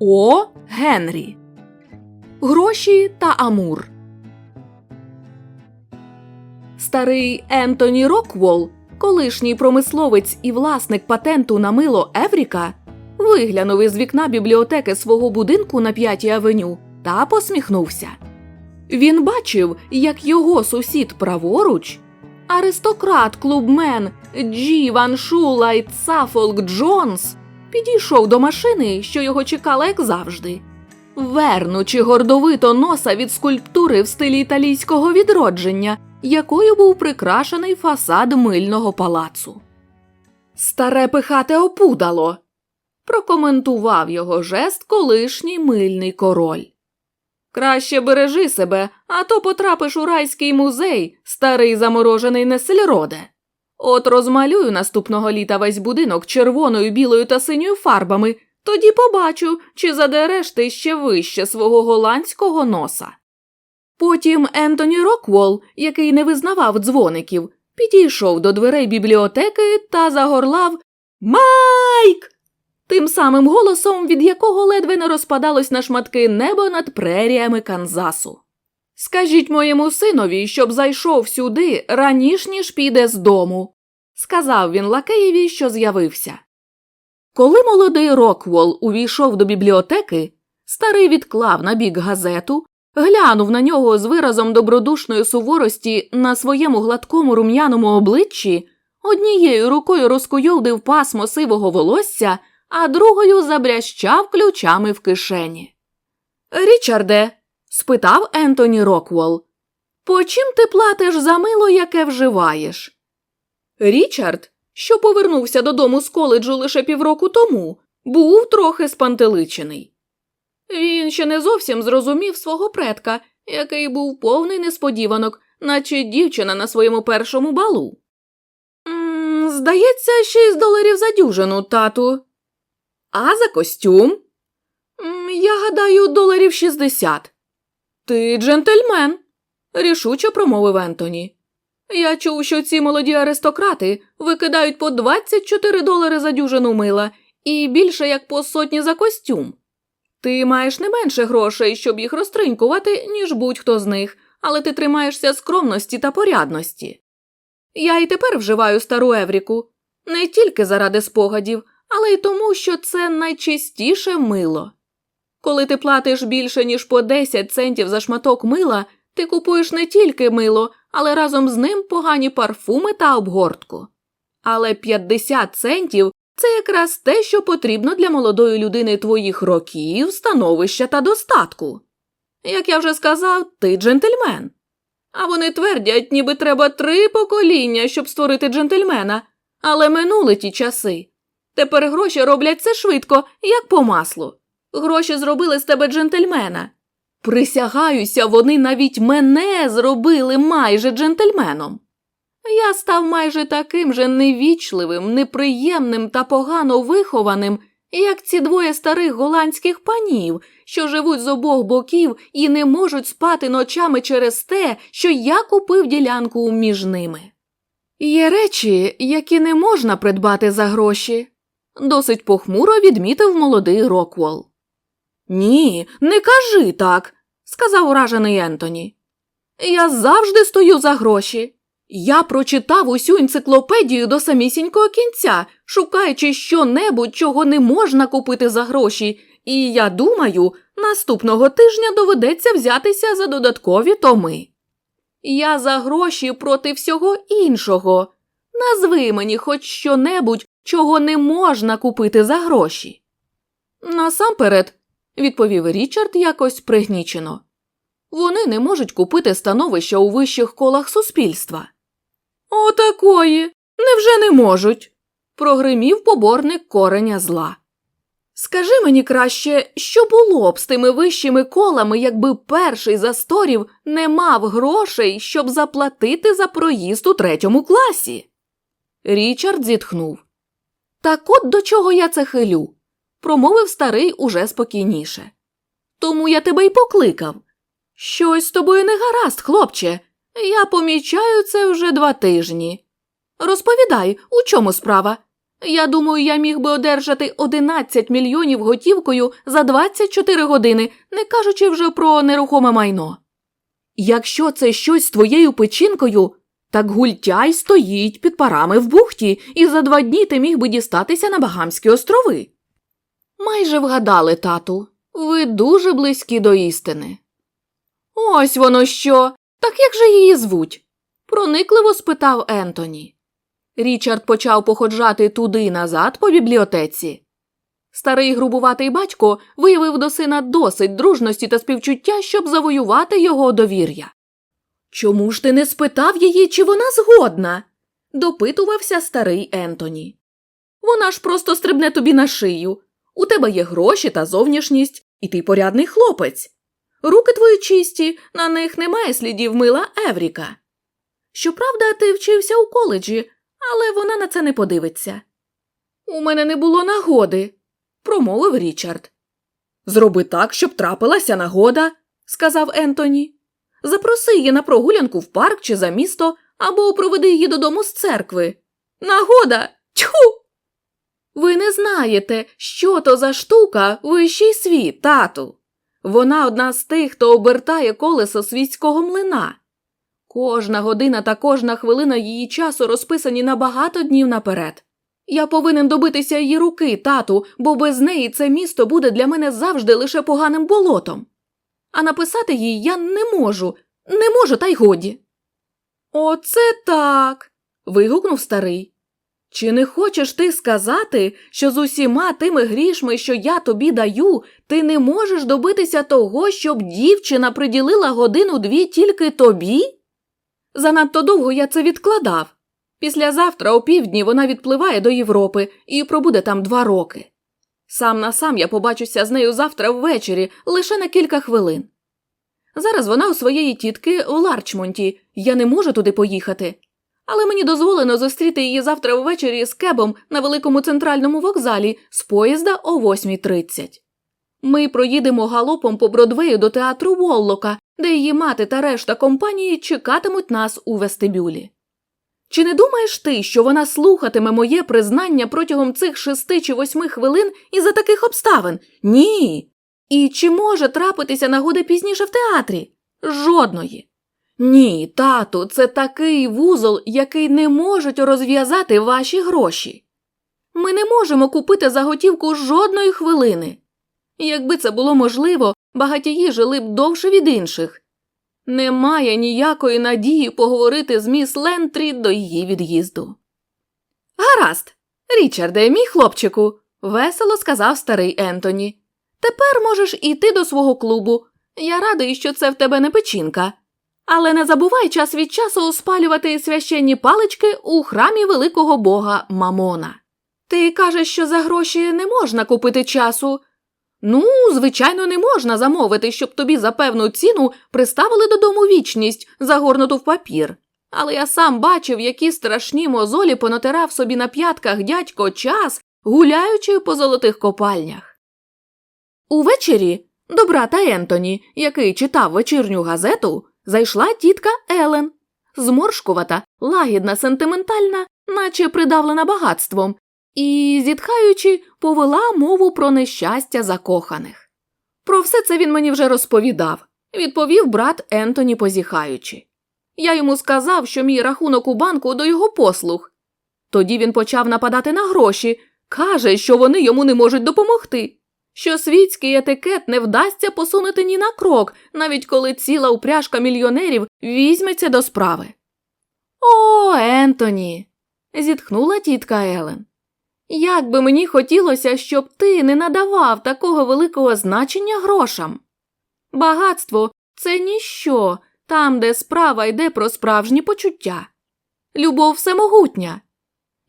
О. Генрі. Гроші та Амур. Старий Ентоні Роквол, колишній промисловець і власник патенту на мило Евріка, виглянув із вікна бібліотеки свого будинку на п'ятій авеню та посміхнувся. Він бачив, як його сусід праворуч, аристократ клубмен Джі Ван Шулайт Сафолк Джонс, підійшов до машини, що його чекала, як завжди, вернучи гордовито носа від скульптури в стилі італійського відродження, якою був прикрашений фасад мильного палацу. Старе пихате опудало. Прокоментував його жест колишній мильний король. Краще бережи себе, а то потрапиш у райський музей, старий заморожений Несельроде. От розмалюю наступного літа весь будинок червоною, білою та синьою фарбами, тоді побачу, чи задереш ти ще вище свого голландського носа. Потім Ентоні Роквол, який не визнавав дзвоників, підійшов до дверей бібліотеки та загорлав Майк! Тим самим голосом, від якого ледве не розпадалось на шматки небо над преріями Канзасу. Скажіть моєму синові, щоб зайшов сюди раніш, ніж піде з дому, сказав він лакеєві, що з'явився. Коли молодий Роквол увійшов до бібліотеки, старий відклав на бік газету, глянув на нього з виразом добродушної суворості на своєму гладкому рум'яному обличчі, однією рукою розкуйовдив пасмо сивого волосся, а другою забрящав ключами в кишені. Річарде, спитав Ентоні Роквол, по чим ти платиш за мило, яке вживаєш? Річард, що повернувся додому з коледжу лише півроку тому, був трохи спантеличений. Він ще не зовсім зрозумів свого предка, який був повний несподіванок, наче дівчина на своєму першому балу. «М, Здається, шість доларів за дюжину, тату. А за костюм? «М, Я гадаю, доларів шістдесят. Ти джентльмен, рішуче промовив Ентоні. Я чув, що ці молоді аристократи викидають по 24 долари за дюжину мила і більше як по сотні за костюм. Ти маєш не менше грошей, щоб їх розтринькувати, ніж будь-хто з них, але ти тримаєшся скромності та порядності. Я і тепер вживаю стару Евріку не тільки заради спогадів, але й тому, що це найчистіше мило. Коли ти платиш більше, ніж по 10 центів за шматок мила, ти купуєш не тільки мило, але разом з ним погані парфуми та обгортку. Але 50 центів це якраз те, що потрібно для молодої людини твоїх років, становища та достатку. Як я вже сказав, ти джентльмен. А вони твердять, ніби треба три покоління, щоб створити джентльмена, але минули ті часи. Тепер гроші роблять це швидко, як по маслу. Гроші зробили з тебе джентльмена. Присягаюся, вони навіть мене зробили майже джентльменом. Я став майже таким же невічливим, неприємним та погано вихованим, як ці двоє старих голландських панів, що живуть з обох боків і не можуть спати ночами через те, що я купив ділянку між ними. Є речі, які не можна придбати за гроші, досить похмуро відмітив молодий Роквол. Ні, не кажи так, сказав уражений Ентоні. Я завжди стою за гроші. Я прочитав усю енциклопедію до самісінького кінця, шукаючи що-небудь, чого не можна купити за гроші, і я думаю, наступного тижня доведеться взятися за додаткові томи. Я за гроші проти всього іншого. Назви мені хоч що-небудь, чого не можна купити за гроші. Насамперед, відповів Річард якось пригнічено. Вони не можуть купити становище у вищих колах суспільства. Отакої. Невже не можуть? прогримів поборник кореня зла. Скажи мені краще, що було б з тими вищими колами, якби перший засторів не мав грошей, щоб заплатити за проїзд у третьому класі? Річард зітхнув. Так от до чого я це хилю, промовив старий уже спокійніше. Тому я тебе й покликав. Щось з тобою не гаразд, хлопче. Я помічаю це вже два тижні. Розповідай, у чому справа? Я думаю, я міг би одержати 11 мільйонів готівкою за 24 години, не кажучи вже про нерухоме майно. Якщо це щось з твоєю печінкою, так гультяй стоїть під парами в бухті, і за два дні ти міг би дістатися на Багамські острови. Майже вгадали, тату. Ви дуже близькі до істини. Ось воно що. Так як же її звуть? проникливо спитав Ентоні. Річард почав походжати туди назад по бібліотеці. Старий грубуватий батько виявив до сина досить дружності та співчуття, щоб завоювати його довір'я. Чому ж ти не спитав її, чи вона згодна? допитувався старий Ентоні. Вона ж просто стрибне тобі на шию. У тебе є гроші та зовнішність, і ти порядний хлопець. Руки твої чисті, на них немає слідів мила Евріка. Щоправда, ти вчився у коледжі, але вона на це не подивиться. У мене не було нагоди, промовив Річард. Зроби так, щоб трапилася нагода, сказав Ентоні. Запроси її на прогулянку в парк чи за місто, або проведи її додому з церкви. Нагода! Тьху! Ви не знаєте, що то за штука вищий світ, тату. Вона одна з тих, хто обертає колесо світського млина. Кожна година та кожна хвилина її часу розписані на багато днів наперед. Я повинен добитися її руки, тату, бо без неї це місто буде для мене завжди лише поганим болотом. А написати їй я не можу, не можу, та й годі. Оце так. вигукнув старий. Чи не хочеш ти сказати, що з усіма тими грішми, що я тобі даю, ти не можеш добитися того, щоб дівчина приділила годину дві тільки тобі? Занадто довго я це відкладав. Післязавтра о півдні вона відпливає до Європи і пробуде там два роки. Сам на сам я побачуся з нею завтра ввечері лише на кілька хвилин. Зараз вона у своєї тітки у Ларчмонті, я не можу туди поїхати. Але мені дозволено зустріти її завтра ввечері з кебом на великому центральному вокзалі з поїзда о 8.30. Ми проїдемо галопом по Бродвею до театру Воллока, де її мати та решта компанії чекатимуть нас у вестибюлі. Чи не думаєш ти, що вона слухатиме моє признання протягом цих шести чи восьми хвилин із за таких обставин? Ні. І чи може трапитися нагода пізніше в театрі? Жодної. Ні, тату, це такий вузол, який не можуть розв'язати ваші гроші. Ми не можемо купити за готівку жодної хвилини. Якби це було можливо, багатії жили б довше від інших. Немає ніякої надії поговорити з міс Лентрі до її від'їзду. Гаразд, Річарде, мій хлопчику, весело сказав старий Ентоні. Тепер можеш іти до свого клубу. Я радий, що це в тебе не печінка. Але не забувай час від часу спалювати священні палички у храмі великого бога Мамона. Ти кажеш, що за гроші не можна купити часу. Ну, звичайно, не можна замовити, щоб тобі за певну ціну приставили додому вічність, загорнуту в папір. Але я сам бачив, які страшні мозолі понатирав собі на п'ятках дядько час, гуляючи по золотих копальнях. Увечері до брата Ентоні, який читав вечірню газету, зайшла тітка Елен. Зморшкувата, лагідна, сентиментальна, наче придавлена багатством, і, зітхаючи, повела мову про нещастя закоханих. Про все це він мені вже розповідав, відповів брат Ентоні, позіхаючи. Я йому сказав, що мій рахунок у банку до його послуг. Тоді він почав нападати на гроші, каже, що вони йому не можуть допомогти, що світський етикет не вдасться посунути ні на крок, навіть коли ціла упряжка мільйонерів візьметься до справи. О, Ентоні. зітхнула тітка Елен. Як би мені хотілося, щоб ти не надавав такого великого значення грошам. Багатство це ніщо там, де справа йде про справжні почуття. Любов всемогутня.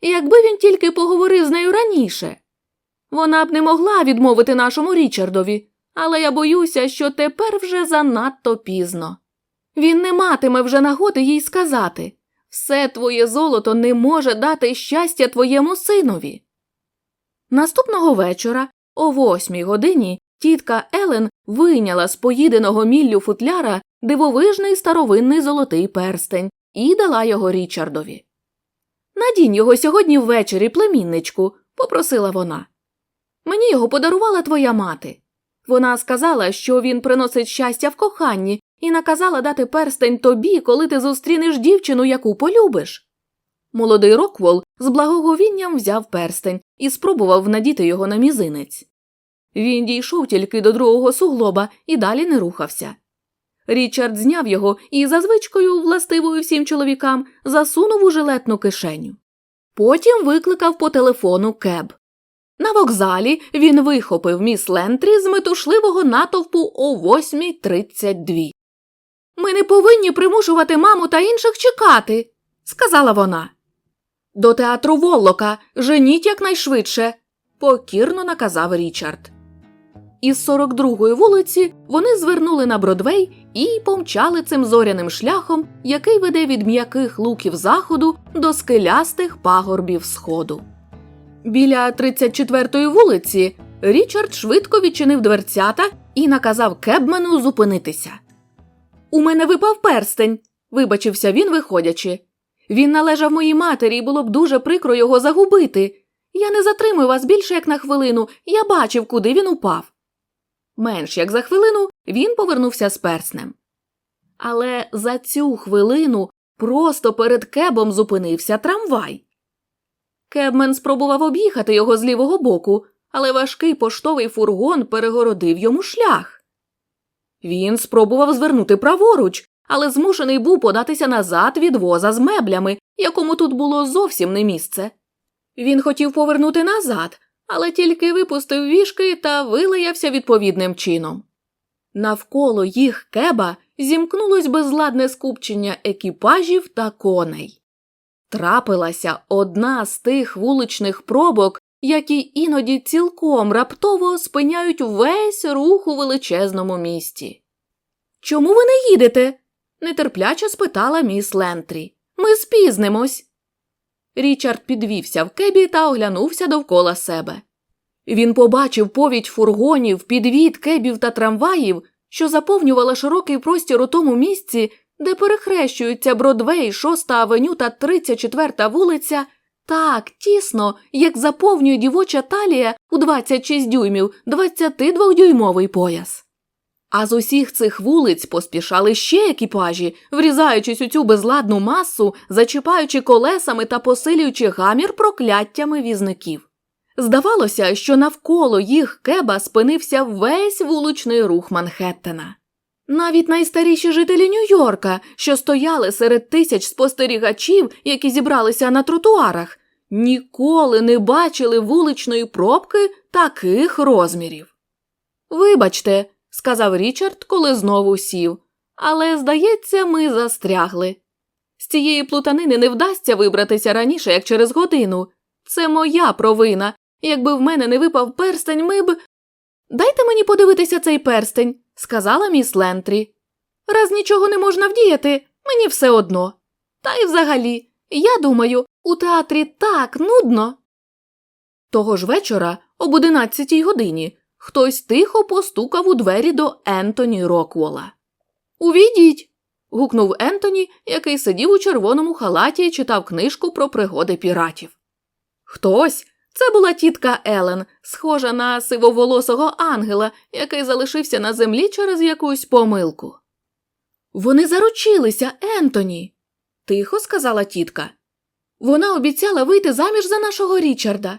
Якби він тільки поговорив з нею раніше. Вона б не могла відмовити нашому Річардові, але я боюся, що тепер вже занадто пізно. Він не матиме вже нагоди їй сказати все твоє золото не може дати щастя твоєму синові. Наступного вечора, о восьмій годині, тітка Елен вийняла з поїденого міллю футляра дивовижний старовинний золотий перстень і дала його Річардові. Надінь його сьогодні ввечері, племінничку, попросила вона. Мені його подарувала твоя мати. Вона сказала, що він приносить щастя в коханні, і наказала дати перстень тобі, коли ти зустрінеш дівчину, яку полюбиш. Молодий Роквол з благоговінням взяв перстень і спробував надіти його на мізинець. Він дійшов тільки до другого суглоба і далі не рухався. Річард зняв його і, за звичкою, властивою всім чоловікам, засунув у жилетну кишеню. Потім викликав по телефону кеб. На вокзалі він вихопив міс Лентрі з метушливого натовпу о 8.32. Ми не повинні примушувати маму та інших чекати, сказала вона. До театру Воллока женіть якнайшвидше, покірно наказав Річард. Із 42-ї вулиці вони звернули на Бродвей і помчали цим зоряним шляхом, який веде від м'яких луків заходу до скелястих пагорбів сходу. Біля 34-ї вулиці Річард швидко відчинив дверцята і наказав кебмену зупинитися. У мене випав перстень, вибачився він, виходячи. Він належав моїй матері, і було б дуже прикро його загубити. Я не затримую вас більше як на хвилину, я бачив, куди він упав. Менш як за хвилину він повернувся з перснем. Але за цю хвилину просто перед кебом зупинився трамвай. Кебмен спробував об'їхати його з лівого боку, але важкий поштовий фургон перегородив йому шлях. Він спробував звернути праворуч, але змушений був податися назад від воза з меблями, якому тут було зовсім не місце. Він хотів повернути назад, але тільки випустив вішки та вилаявся відповідним чином. Навколо їх кеба зімкнулось безладне скупчення екіпажів та коней. Трапилася одна з тих вуличних пробок, які іноді цілком раптово спиняють весь рух у величезному місті. Чому ви не їдете? нетерпляче спитала міс Лентрі. Ми спізнимось. Річард підвівся в кебі та оглянувся довкола себе. Він побачив повідь фургонів, підвід, кебів та трамваїв, що заповнювала широкий простір у тому місці, де перехрещуються Бродвей, 6 авеню та 34 вулиця, так тісно, як заповнює дівоча талія у 26 дюймів 22-дюймовий пояс. А з усіх цих вулиць поспішали ще екіпажі, врізаючись у цю безладну масу, зачіпаючи колесами та посилюючи гамір прокляттями візників. Здавалося, що навколо їх кеба спинився весь вуличний рух Манхеттена. Навіть найстаріші жителі Нью-Йорка, що стояли серед тисяч спостерігачів, які зібралися на тротуарах, ніколи не бачили вуличної пробки таких розмірів. Вибачте, сказав Річард, коли знову сів, але, здається, ми застрягли. З цієї плутанини не вдасться вибратися раніше, як через годину. Це моя провина. Якби в мене не випав перстень, ми б. Дайте мені подивитися цей перстень, сказала міс Лентрі. Раз нічого не можна вдіяти, мені все одно. Та й взагалі, я думаю, у театрі так нудно. Того ж вечора, об одинадцятій годині, хтось тихо постукав у двері до Ентоні Роквола. Увійдіть. гукнув Ентоні, який сидів у червоному халаті і читав книжку про пригоди піратів. Хтось це була тітка Елен, схожа на сивоволосого ангела, який залишився на землі через якусь помилку. Вони заручилися, Ентоні, тихо сказала тітка. Вона обіцяла вийти заміж за нашого Річарда.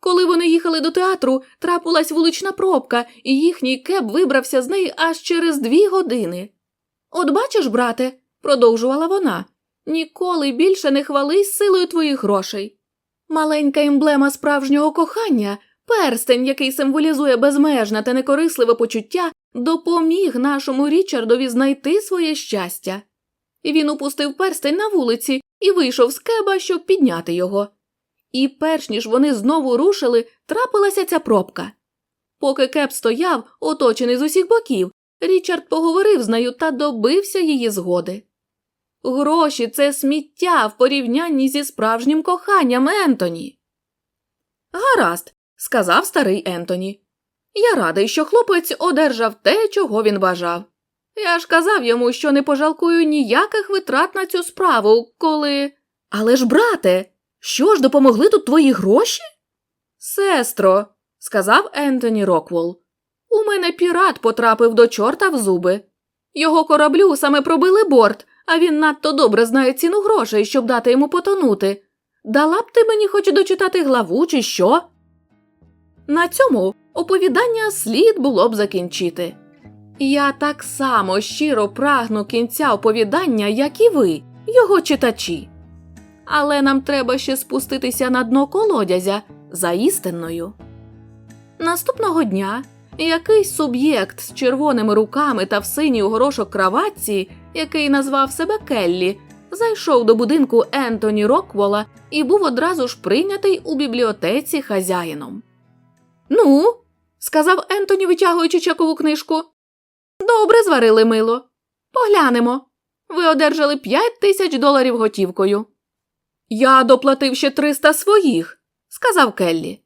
Коли вони їхали до театру, трапилась вулична пробка, і їхній кеб вибрався з неї аж через дві години. От бачиш, брате, продовжувала вона, ніколи більше не хвались силою твоїх грошей. Маленька емблема справжнього кохання, перстень, який символізує безмежне та некорисливе почуття, допоміг нашому Річардові знайти своє щастя. Він упустив перстень на вулиці і вийшов з кеба, щоб підняти його. І перш ніж вони знову рушили, трапилася ця пробка. Поки кеп стояв, оточений з усіх боків, Річард поговорив з нею та добився її згоди. Гроші це сміття в порівнянні зі справжнім коханням Ентоні. Гаразд, сказав старий Ентоні. Я радий, що хлопець одержав те, чого він бажав. Я ж казав йому, що не пожалкую ніяких витрат на цю справу, коли. Але ж, брате, Що ж, допомогли тут твої гроші? Сестро, сказав Ентоні Роквол, у мене пірат потрапив до чорта в зуби. Його кораблю саме пробили борт, а він надто добре знає ціну грошей, щоб дати йому потонути. Дала б ти мені хоч дочитати главу, чи що? На цьому оповідання слід було б закінчити. Я так само щиро прагну кінця оповідання, як і ви, його читачі. Але нам треба ще спуститися на дно колодязя за істинною. Наступного дня якийсь суб'єкт з червоними руками та в синій горошок краватці, який назвав себе Келлі, зайшов до будинку Ентоні Роквола і був одразу ж прийнятий у бібліотеці хазяїном. Ну, сказав Ентоні, витягуючи чекову книжку. Добре зварили мило. Поглянемо. Ви одержали п'ять тисяч доларів готівкою. Я доплатив ще триста своїх, сказав Келлі.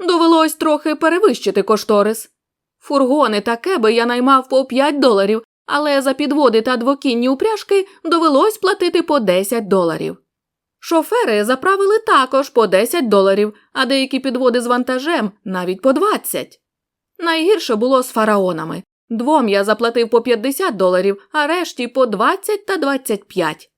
Довелось трохи перевищити кошторис. Фургони та кеби я наймав по 5 доларів, але за підводи та двокінні упряжки довелось платити по 10 доларів. Шофери заправили також по 10 доларів, а деякі підводи з вантажем навіть по 20. Найгірше було з фараонами. Двом я заплатив по 50 доларів, а решті по 20 та 25.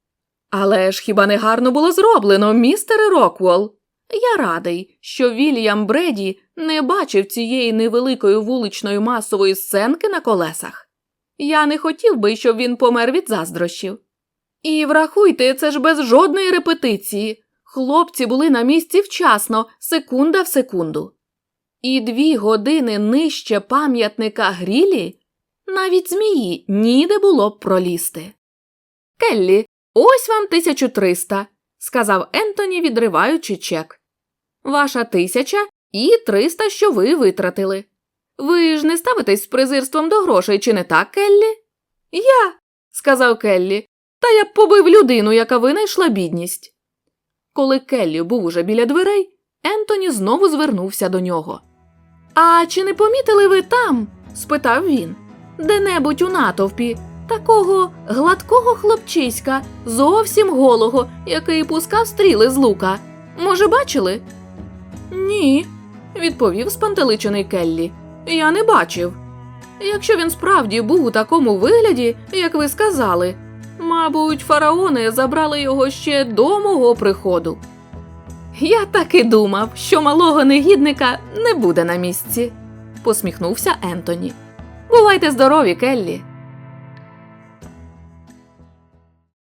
Але ж хіба не гарно було зроблено, містере Роквол? Я радий, що Вільям Бреді не бачив цієї невеликої вуличної масової сценки на колесах. Я не хотів би, щоб він помер від заздрощів. І врахуйте, це ж без жодної репетиції. Хлопці були на місці вчасно, секунда в секунду. І дві години нижче пам'ятника Грілі навіть змії ніде було б пролізти. Келлі, ось вам 1300, сказав Ентоні, відриваючи чек. Ваша тисяча і 300, що ви витратили. Ви ж не ставитесь з презирством до грошей, чи не так, Келлі? Я, сказав Келлі, та я б побив людину, яка винайшла бідність. Коли Келлі був уже біля дверей, Ентоні знову звернувся до нього. А чи не помітили ви там? спитав він, де-небудь у натовпі, такого гладкого хлопчиська, зовсім голого, який пускав стріли з лука. Може, бачили? Ні, відповів спантеличений Келлі. Я не бачив. Якщо він справді був у такому вигляді, як ви сказали, мабуть, фараони забрали його ще до мого приходу. Я так і думав, що малого негідника не буде на місці, посміхнувся Ентоні. Бувайте здорові, Келлі.